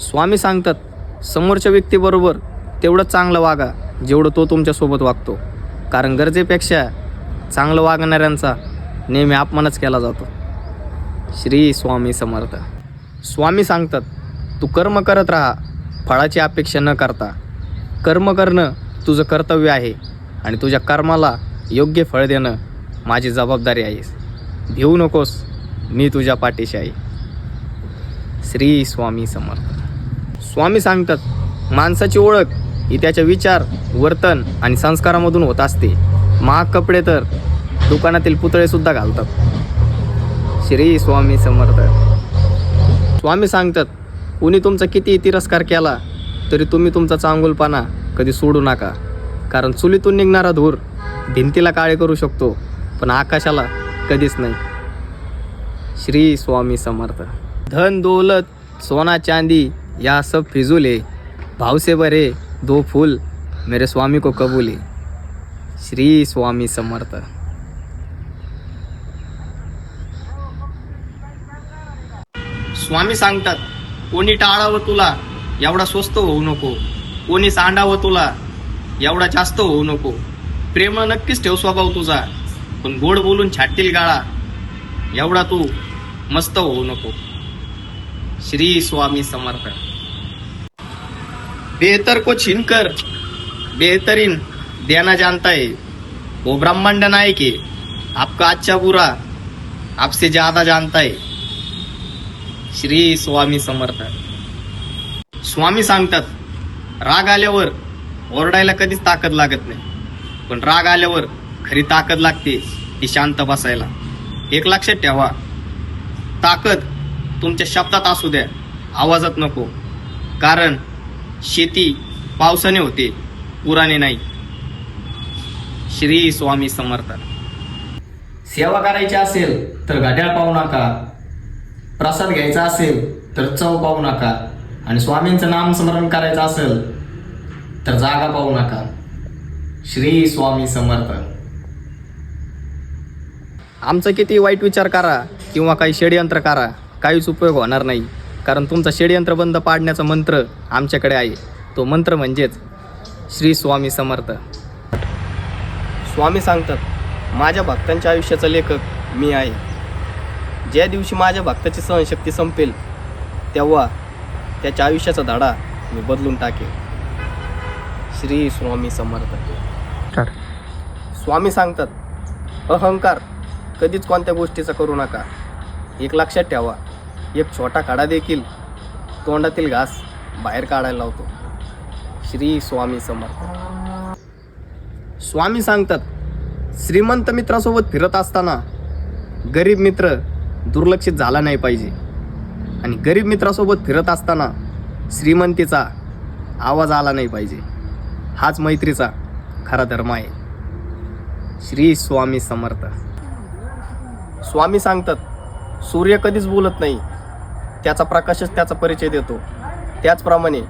स्वामी सांगतात समोरच्या व्यक्तीबरोबर तेवढं चांगलं वागा जेवढं तो तुमच्यासोबत वागतो. कारण गरजेपेक्षा चांगलं वागणाऱ्यांचा नेहमी अपमानच केला जातो. श्री स्वामी समर्थ. स्वामी सांगतात तू कर्म करत राहा फळाची अपेक्षा न करता. कर्म करणं तुझं कर्तव्य आहे आणि तुझ्या कर्माला योग्य फळ देणं माझी जबाबदारी आहेस भिवू नकोस मी तुझ्या पाठीशी आहे. श्री स्वामी समर्थ. स्वामी सांगतात माणसाची ओळख ही त्याच्या विचार वर्तन आणि संस्कारामधून होत असते. महाग कपडे तर दुकानातील पुतळेसुद्धा घालतात. श्री स्वामी समर्थ. स्वामी सांगतात कुणी तुमचा किती तिरस्कार केला तरी तुम्ही तुमचा चांगुलपणा कधी सोडू नका. कारण चुलीतून निघणारा धूर भिंतीला काळे करू शकतो पण आकाशाला कधीच नाही. श्री स्वामी समर्थ. धन दौलत सोना चांदी या सब फिजूल भाव से भरे दो फूल मेरे स्वामी को कबूल। श्री स्वामी समर्थ। स्वामी सांगतात कोणी टाळावं तुला एवढा स्वस्त होऊ नको. कोणी सांडावं तुला एवढा जास्त होऊ नको. प्रेम नक्कीच ठेव स्वभाव तुझा पण गोड बोलून छाटतील गाळा. एवढा तू मस्त होऊ नको. श्री स्वामी समर्थ. बेहतर को छिनकर बेहतरीन देना जानता है। वो ब्रह्मांड नायक है। आपका अच्छा बुरा आपसे ज्यादा जानता है। श्री स्वामी समर्थ। स्वामी सांगतात राग आल्यावर ओरडायला कधीच ताकद लागत नाही. पण राग आल्यावर खरी ताकद लागते ती शांत बसायला. एक लक्षात ठेवा ताकद तुमच्या शब्दात असू द्या आवाजात नको. कारण शेती पावसाने होते पुराने नाही. श्री स्वामी समर्थ. सेवा करायची असेल तर घड्याळ पाहू नका. प्रसाद घ्यायचा असेल तर चव पाहू नका. आणि स्वामींचं नाम स्मरण करायचं असेल तर जागा पाहू नका. श्री स्वामी समर्थ. आमचं किती वाईट विचार करा किंवा काही षडयंत्र करा काहीच उपयोग होणार नाही. कारण तुमचा षडयंत्र बंद पाडण्याचा मंत्र आमच्याकडे आहे. तो मंत्र म्हणजेच श्री स्वामी समर्थ. स्वामी सांगतात माझ्या भक्तांच्या आयुष्याचा लेखक मी आहे. ज्या दिवशी माझ्या भक्ताची सहनशक्ती संपेल तेव्हा त्याच्या आयुष्याचा धडा मी बदलून टाकेल. श्री स्वामी समर्थ. स्वामी सांगतात अहंकार कधीच कोणत्या गोष्टीचा करू नका. एक लक्षात ठेवा एक छोटा काडा देखील. तोंडातील घास बाहेर काढायला लावतो. श्री स्वामी समर्थ. स्वामी सांगतात श्रीमंत मित्रासोबत फिरत असताना गरीब मित्र दुर्लक्षित झाला नाही पाहिजे. आणि गरीब मित्रासोबत फिरत असताना श्रीमंतीचा आवाज आला नाही पाहिजे. हाच मैत्रीचा खरा धर्म आहे. श्री स्वामी समर्थ. स्वामी सांगतात सूर्य कधीच बोलत नाही. त्याचा प्रकाशच त्याचा परिचय देतो. त्याचप्रमाणे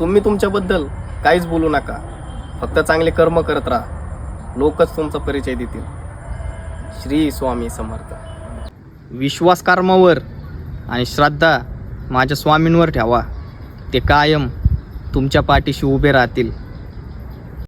तुम्ही तुमच्याबद्दल काहीच बोलू नका. फक्त चांगले कर्म करत राहा. लोकच तुमचा परिचय देतील. श्री स्वामी समर्थ. विश्वास कर्मावर आणि श्रद्धा माझ्या स्वामींवर ठेवा. ते कायम तुमच्या पाठीशी उभे राहतील.